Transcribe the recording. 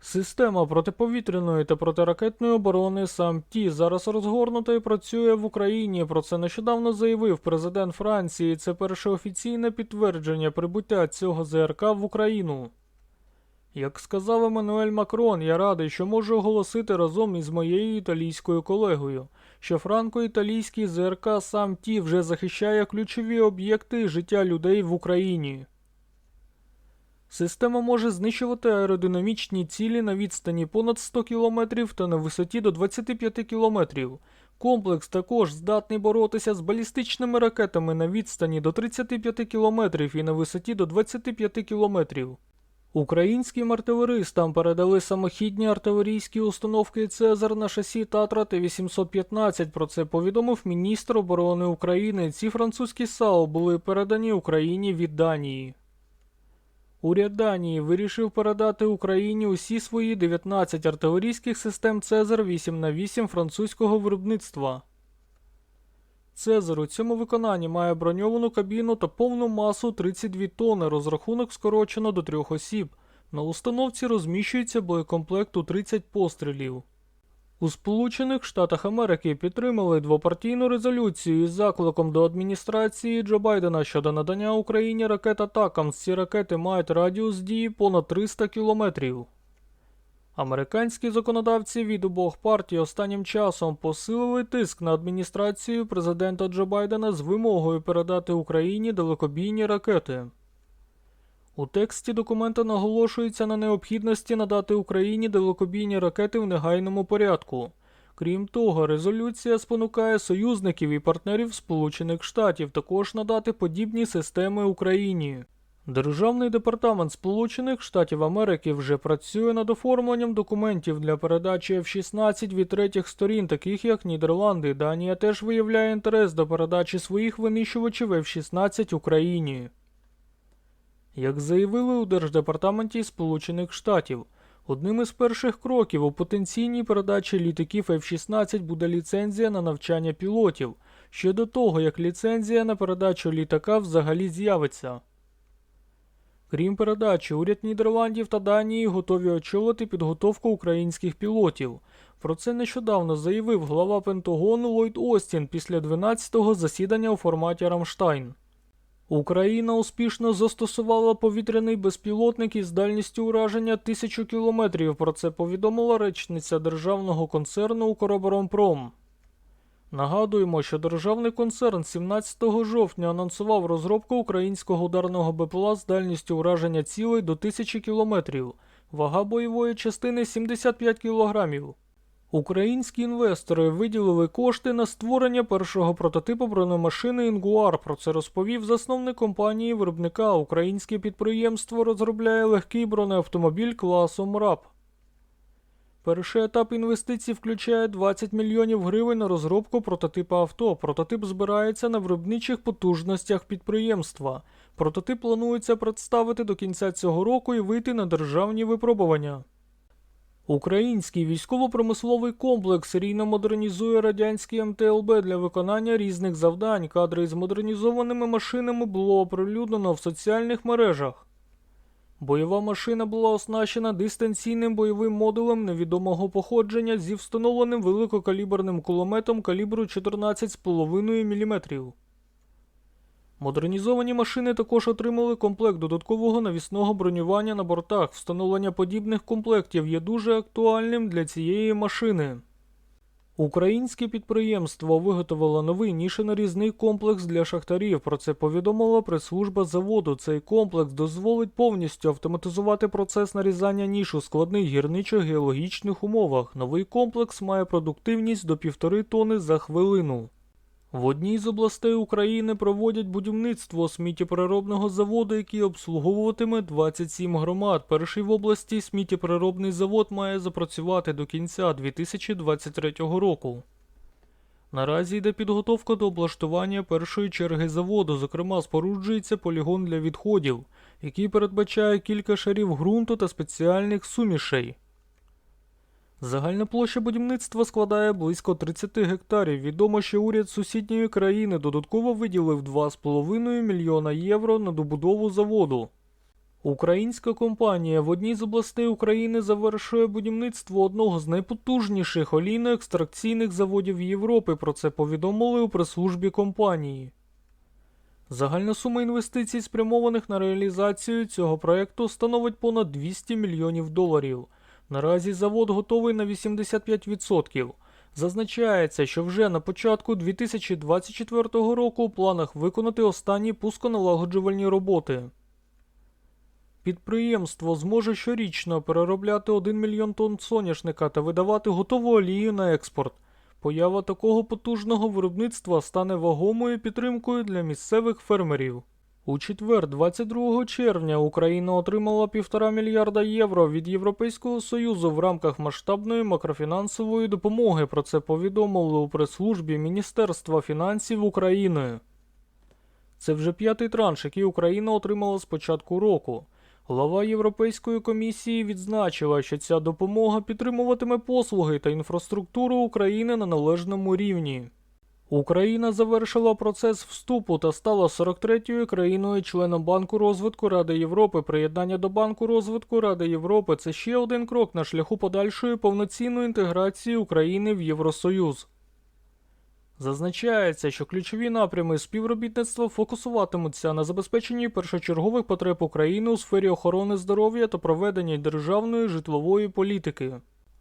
Система протиповітряної та протиракетної оборони САМ-Ті зараз розгорнута і працює в Україні. Про це нещодавно заявив президент Франції. Це перше офіційне підтвердження прибуття цього ЗРК в Україну. Як сказав Еммануель Макрон, я радий, що можу оголосити разом із моєю італійською колегою, що франко-італійський ЗРК САМ-Ті вже захищає ключові об'єкти життя людей в Україні. Система може знищувати аеродинамічні цілі на відстані понад 100 км та на висоті до 25 км. Комплекс також здатний боротися з балістичними ракетами на відстані до 35 км і на висоті до 25 км. Українським артилеристам передали самохідні артилерійські установки Цезар на шасі Татра Т-815. Про це повідомив міністр оборони України. Ці французькі САУ були передані Україні від Данії. Уряд Данії вирішив передати Україні усі свої 19 артилерійських систем Цезар 8 на 8 французького виробництва. Цезар у цьому виконанні має броньовану кабіну та повну масу 32 тонни, розрахунок скорочено до трьох осіб. На установці розміщується боєкомплект у 30 пострілів. У Сполучених Штатах Америки підтримали двопартійну резолюцію із закликом до адміністрації Джо Байдена щодо надання Україні ракет атакам. Ці ракети мають радіус дії понад 300 кілометрів. Американські законодавці від обох партій останнім часом посилили тиск на адміністрацію президента Джо Байдена з вимогою передати Україні далекобійні ракети. У тексті документа наголошується на необхідності надати Україні далекобійні ракети в негайному порядку. Крім того, резолюція спонукає союзників і партнерів Сполучених Штатів також надати подібні системи Україні. Державний департамент Сполучених Штатів Америки вже працює над оформленням документів для передачі F-16 від третіх сторін, таких як Нідерланди. Данія теж виявляє інтерес до передачі своїх винищувачів F-16 Україні. Як заявили у Держдепартаменті Сполучених Штатів, одним із перших кроків у потенційній передачі літаків F-16 буде ліцензія на навчання пілотів, ще до того, як ліцензія на передачу літака взагалі з'явиться. Крім передачі, уряд Нідерландів та Данії готові очолити підготовку українських пілотів. Про це нещодавно заявив глава Пентагону Ллойд Остін після 12-го засідання у форматі Рамштайн. Україна успішно застосувала повітряний безпілотник із дальністю ураження 1000 кілометрів. Про це повідомила речниця державного концерну «Укроборонпром». Нагадуємо, що державний концерн 17 жовтня анонсував розробку українського ударного БПЛА з дальністю ураження цілей до 1000 кілометрів. Вага бойової частини 75 кілограмів. Українські інвестори виділили кошти на створення першого прототипу бронемашини Інгуар. Про це розповів засновник компанії виробника. Українське підприємство розробляє легкий бронеавтомобіль класу МРАП. Перший етап інвестицій включає 20 мільйонів гривень на розробку прототипа авто. Прототип збирається на виробничих потужностях підприємства. Прототип планується представити до кінця цього року і вийти на державні випробування. Український військово-промисловий комплекс рійно модернізує радянський МТЛБ для виконання різних завдань. Кадри з модернізованими машинами було оприлюднено в соціальних мережах. Бойова машина була оснащена дистанційним бойовим модулем невідомого походження зі встановленим великокаліберним кулеметом калібру 14,5 мм. Модернізовані машини також отримали комплект додаткового навісного бронювання на бортах. Встановлення подібних комплектів є дуже актуальним для цієї машини. Українське підприємство виготовило новий нішенарізний комплекс для шахтарів. Про це повідомила прес-служба заводу. Цей комплекс дозволить повністю автоматизувати процес нарізання ніж у складних гірничо-геологічних умовах. Новий комплекс має продуктивність до півтори тони за хвилину. В одній з областей України проводять будівництво сміттєпереробного заводу, який обслуговуватиме 27 громад. Перший в області сміттєпереробний завод має запрацювати до кінця 2023 року. Наразі йде підготовка до облаштування першої черги заводу, зокрема, споруджується полігон для відходів, який передбачає кілька шарів ґрунту та спеціальних сумішей. Загальна площа будівництва складає близько 30 гектарів. Відомо, що уряд сусідньої країни додатково виділив 2,5 мільйона євро на добудову заводу. Українська компанія в одній з областей України завершує будівництво одного з найпотужніших олійно-екстракційних заводів Європи. Про це повідомили у прес-службі компанії. Загальна сума інвестицій, спрямованих на реалізацію цього проекту, становить понад 200 мільйонів доларів. Наразі завод готовий на 85%. Зазначається, що вже на початку 2024 року у планах виконати останні пусконалагоджувальні роботи. Підприємство зможе щорічно переробляти 1 мільйон тонн соняшника та видавати готову олію на експорт. Поява такого потужного виробництва стане вагомою підтримкою для місцевих фермерів. У четвер, 22 червня, Україна отримала півтора мільярда євро від Європейського Союзу в рамках масштабної макрофінансової допомоги. Про це повідомили у прес-службі Міністерства фінансів України. Це вже п'ятий транш, який Україна отримала з початку року. Глава Європейської комісії відзначила, що ця допомога підтримуватиме послуги та інфраструктуру України на належному рівні. Україна завершила процес вступу та стала 43-ю країною-членом Банку розвитку Ради Європи. Приєднання до Банку розвитку Ради Європи це ще один крок на шляху подальшої повноцінної інтеграції України в Євросоюз. Зазначається, що ключові напрями співробітництва фокусуватимуться на забезпеченні першочергових потреб України у сфері охорони здоров'я та проведенні державної житлової політики.